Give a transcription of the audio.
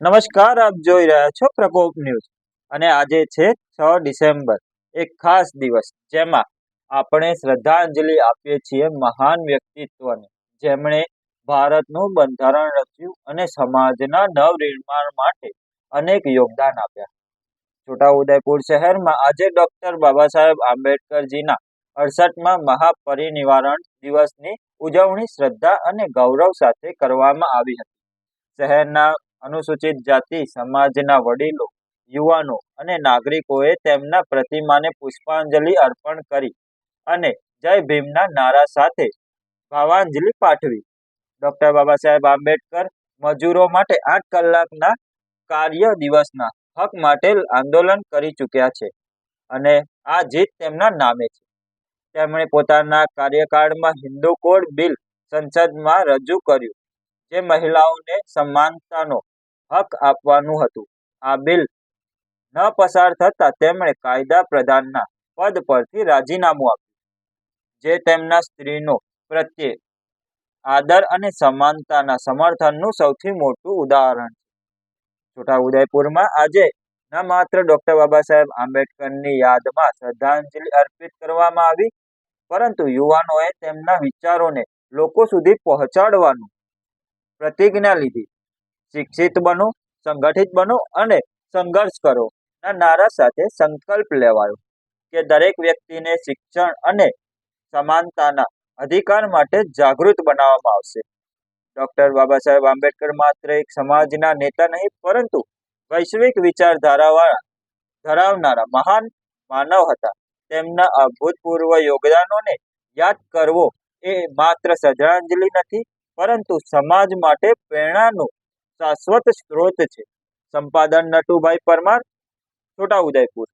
નમસ્કાર, આપ જોઈ રહ્યા છો પ્રકોપ ન્યૂઝ. અને આજે છે છ ડિસેમ્બર, એક ખાસ દિવસ જેમાં આપણે શ્રદ્ધાંજલિ આપીએ છીએ મહાન વ્યક્તિત્વને. જેમણે ભારતનું બંધારણ રચ્યું અને સમાજના નવનિર્માણ માટે અનેક યોગદાન આપ્યા. છોટાઉદેપુર શહેરમાં આજે ડોક્ટર બાબા સાહેબ આંબેડકરજીના અડસઠમાં મહાપરિનિવારણ દિવસની ઉજવણી શ્રદ્ધા અને ગૌરવ સાથે કરવામાં આવી હતી. શહેરના અનુસૂચિત જાતિ, સમાજના વડીલો, યુવાનો અને નાગરિકોએ તેમના પ્રતિમાને પુષ્પાંજલિ અર્પણ કરી અને જય ભીમના નારા સાથે ભાવાંજલિ પાઠવી. ડોક્ટર બાબા સાહેબ આંબેડકર મજૂરો માટે આઠ કલાકના કાર્ય દિવસના હક માટે આંદોલન કરી ચૂક્યા છે અને આ જીત તેમના નામે છે. તેમણે પોતાના કાર્યકાળમાં હિન્દુ કોડ બિલ સંસદમાં રજૂ કર્યું. જે મહિલાઓને સમાનતાનો હક આપવાનું હતું. આ બિલ ન પસાર થતાં તેમણે કાયદા પ્રધાનના પદ પરથી રાજીનામું આપ્યું, જે તેમના સ્ત્રીનો પ્રત્યે આદર અને સમાનતાના સમર્થનનું સૌથી મોટું ઉદાહરણ છે. છોટાઉદેપુરમાં આજે ન માત્ર ડોક્ટર બાબા સાહેબ આંબેડકરની યાદમાં શ્રદ્ધાંજલિ અર્પિત કરવામાં આવી, પરંતુ યુવાનોએ તેમના વિચારોને લોકો સુધી પહોંચાડવાનું પ્રતિજ્ઞા લીધી. શિક્ષિત બનો, સંગઠિત બનો અને સંઘર્ષ કરો. ના નારા સાથે સંકલ્પ લેવાયો કે દરેક વ્યક્તિને શિક્ષણ અને સમાનતાના અધિકાર માટે જાગૃત બનાવવામાં આવશે. ડોક્ટર બાબા સાહેબ આંબેડકર માત્ર એક સમાજના નેતા નહીં, પરંતુ વૈશ્વિક વિચારધારાવાળા ધરાવનારા મહાન માનવ હતા. તેમના અભૂતપૂર્વ યોગદાનોને યાદ કરવો એ માત્ર શ્રદ્ધાંજલિ નથી પરંતુ સમાજ માટે પ્રેરણાનો શાશ્વત સ્ત્રોત છે. સંપાદન નટુભાઈ પરમાર છોટાઉદેપુર.